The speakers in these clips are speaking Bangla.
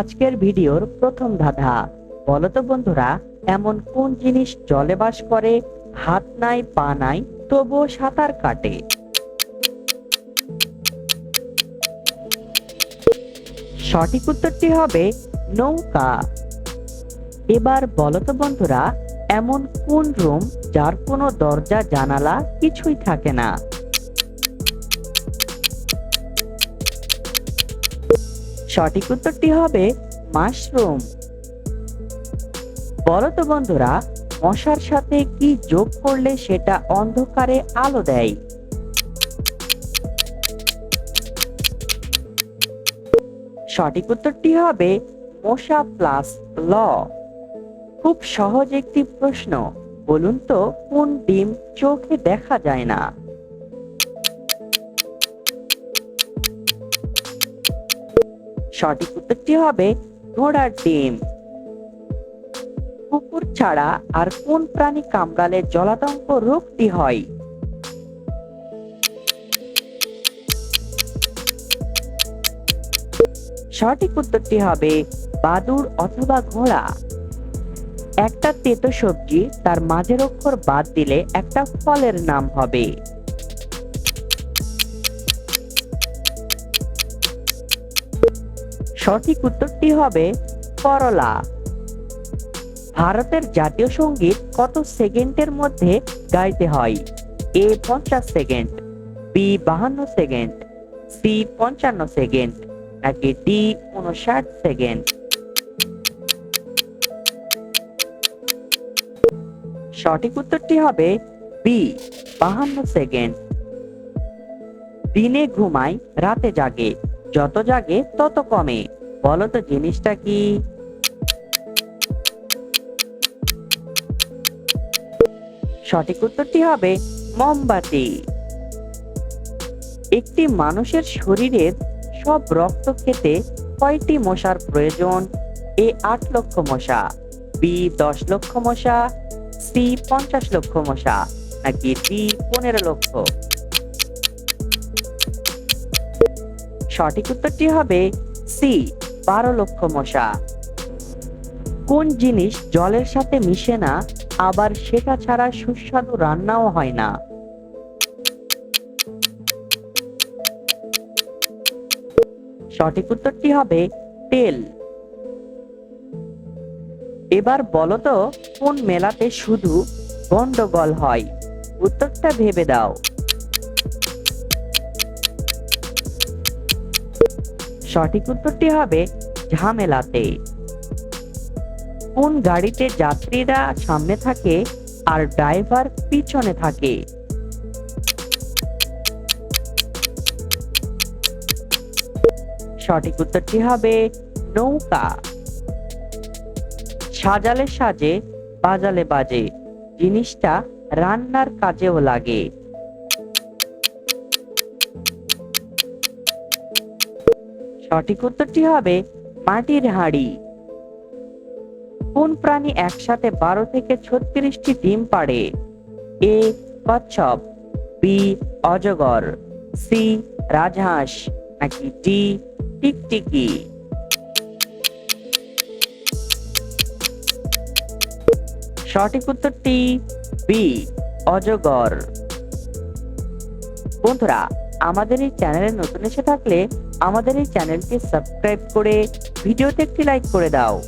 আজকের ভিডিওর প্রথম ধাঁধা। বলতো বন্ধুরা, এমন কোন জিনিস জলে বাস করে, হাত নাই, পা নাই, তবুও সাঁতার কাটে? সঠিক উত্তরটি হবে নৌকা। এবার বলতো বন্ধুরা, এমন কোন রুম যার কোনো দরজা, জানালা কিছুই থাকে না? সঠিক উত্তরটি হবে মাশরুম। বলতো বন্ধুরা, মশার সাথে কি যোগ করলে সেটা অন্ধকারে আলো দেয়? সঠিক উত্তরটি হবে মশা প্লাস ল। খুব সহজ একটি প্রশ্ন, বলুন তো কোন ডিম চোখে দেখা যায় না? সঠিক উত্তরটি হবে ঘোড়ার ডিম। কুকুর ছাড়া আর কোন প্রাণী কামড়ালে জলাতঙ্ক রোগটি হয়? সঠিক উত্তরটি হবে বাদুর অথবা ঘোড়া। একটা তেতো সবজি তার মাঝের অক্ষর বাদ দিলে একটা ফলের নাম হবে। সঠিক উত্তরটি হবে করলা। ভারতের জাতীয় সংগীত কত সেকেন্ডের মধ্যে গাইতে হয়? এ পঞ্চাশ সেকেন্ড, বি বাহান্ন সেকেন্ড, সি পঞ্চান্ন সেকেন্ড, নাকি ডি উনষাট সেকেন্ড? সঠিক উত্তরটি হবে বি, বাহান্ন সেকেন্ড। দিনে ঘুমায়, রাতে জাগে, যত জাগে তত কমে। বলো তো জিনিসটা কি? সঠিক উত্তরটি হবে মোমবাতি। একটি মানুষের শরীরের সব রক্ত খেতে কয়টি মশার প্রয়োজন? এ আট লক্ষ মশা, বি দশ লক্ষ মশা, সি পঞ্চাশ লক্ষ মশা, নাকি ডি পনেরো লক্ষ? সঠিক উত্তরটি হবে সি। বারো লক্ষ মশা। কোন জিনিস জলের সাথে মিশে না, আবার সেটা ছাড়া সুস্বাদু রান্নাও হয় না। সঠিক উত্তরটি হবে তেল। এবার বলতো কোন মেলাতে শুধু গন্ডগোল হয়? উত্তরটা ভেবে দাও। সঠিক উত্তরটি হবে ঝামেলাতে। কোন গাড়িতে যাত্রীরা সামনে থাকে আর ড্রাইভার পিছনে থাকে? সঠিক উত্তরটি হবে নৌকা। সাজালে সাজে, বাজালে বাজে। জিনিসটা রান্নার কাজেও লাগে। সঠিক উত্তরটি হবে মাটির হাঁড়ি। কোন প্রাণী একসাথে বারো থেকে ছত্রিশটি ডিম পাড়ে? এ, কচ্ছপ, বি, অজগর, সি, রাজহাঁস, নাকি ডি, টিকটিকি? সঠিক উত্তরটি বি, অজগর। বন্ধুরা, আমাদের এই চ্যানেলে নতুন এসে থাকলে আমাদের এই চ্যানেলটি সাবস্ক্রাইব করে ভিডিওতে একটি লাইক করে দাও।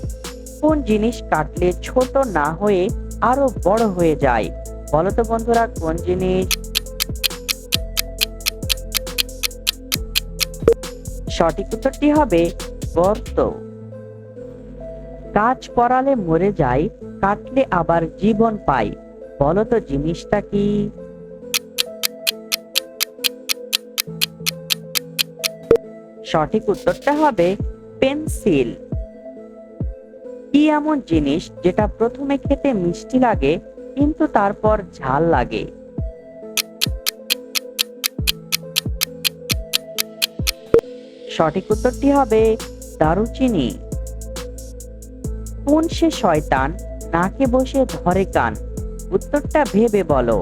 কোন জিনিস কাটলে ছোট না হয়ে আরও বড় হয়ে যায়? বলো তো বন্ধুরা, কোন জিনিস? সঠিক উত্তরটি হবে গর্ত। কাজ করালে মরে যায়, কাটলে আবার জীবন পায়। বলো তো জিনিসটা কি? সঠিক উত্তরটা হবে পেন্সিল। কি এমন জিনিস যেটা প্রথমে খেতে মিষ্টি লাগে, কিন্তু তারপর ঝাল লাগে? সঠিক উত্তরটি হবে দারুচিনি। কোন সে শয়তান, নাকে বসে ধরে কান? উত্তরটা ভেবে বলো।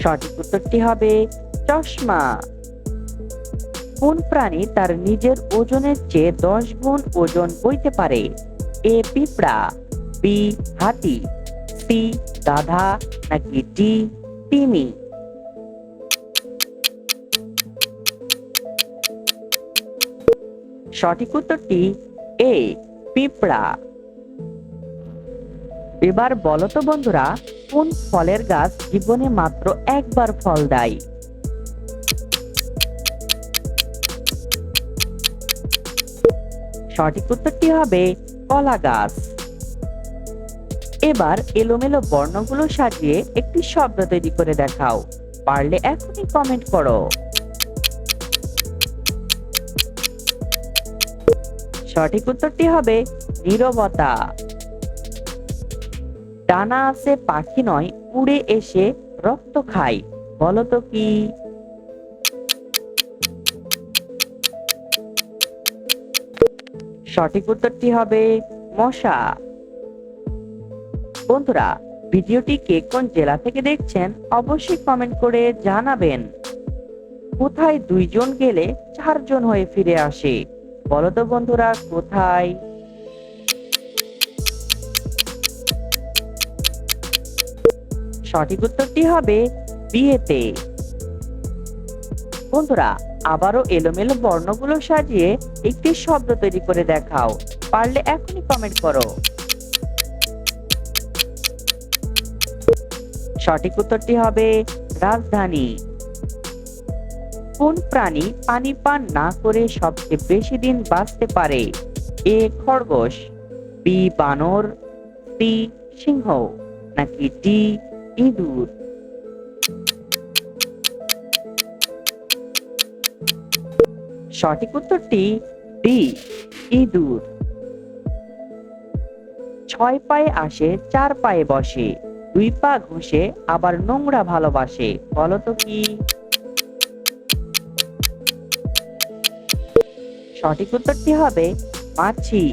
সঠিক উত্তরটি হবে চশমা। কোন প্রাণী তার নিজের ওজনের চেয়ে দশ গুণ ওজন বইতে পারে? এ, পিঁপড়া, বি, হাতি, সি, গাধা, নাকি ডি, তিমি? সঠিক উত্তরটি এ, পিঁপড়া। এবার বলো তো বন্ধুরা কোন ফলের গাছ জীবনে মাত্র একবার ফল দেয়? সঠিক উত্তরটি হবে কলা গাছ। এবার এলোমেলো বর্ণগুলো সাজিয়ে একটি শব্দ তৈরি করে দেখাও। পারলে এখনই কমেন্ট করো। সঠিক উত্তরটি হবে নীরবতা। ডানা আছে, পাখি নয়, উড়ে এসে রক্ত খায়। বলো তো কি? সঠিক উত্তরটি হবে? মশা। বন্ধুরা, ভিডিওটি কে কোন জেলা থেকে দেখছেন, অবশ্যই কমেন্ট করে জানাবেন। কোথায় দুইজন গেলে চারজন হয়ে ফিরে আসে? বলতো বন্ধুরা, কোথায়? সঠিক উত্তরটি হবে বিয়েতে। বন্ধুরা, আবারও এলোমেলো বর্ণগুলো সাজিয়ে একটি শব্দ তৈরি করে দেখাও। পারলে এখনই কমেন্ট করো। সঠিক উত্তরটি হবে রাজধানী। কোন প্রাণী পানি পান না করে সবচেয়ে বেশি দিন বাঁচতে পারে? এ, খরগোশ, বি, বানর, সি, সিংহ, নাকি ডি ইঁদুর। সঠিক উত্তরটি ডি, ইঁদুর। ছয় পায়ে আসে, চার পায়ে বসে, দুই পা ঘষে, আবার নোংরা ভালোবাসে, বলো তো কি? সঠিক উত্তরটি হবে মাছি।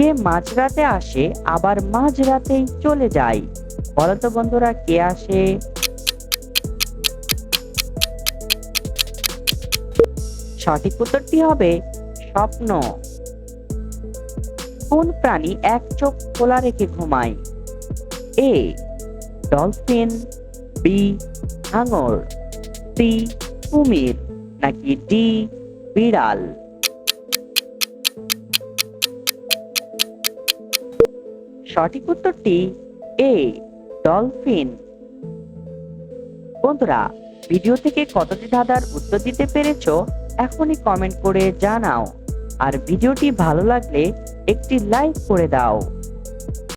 কে মাঝরাতে আসে, আবার মাঝরাতেই চলে যায়। বলো তো বন্ধুরা, কে আসে? সঠিক উত্তরটি হবে স্বপ্ন। কোন প্রাণী এক চোখ খোলা রেখে ঘুমায়? এ, ডলফিন, বি হাঙর সি, কুমির, নাকি ডি, বিড়াল? সঠিক উত্তরটি এ ডলফিন বন্ধুরা ভিডিও থেকে কতটি ধাঁধার উত্তর দিতে পেরেছ এখনই কমেন্ট করে জানাও। আর ভিডিওটি ভালো লাগলে একটি লাইক করে দাও।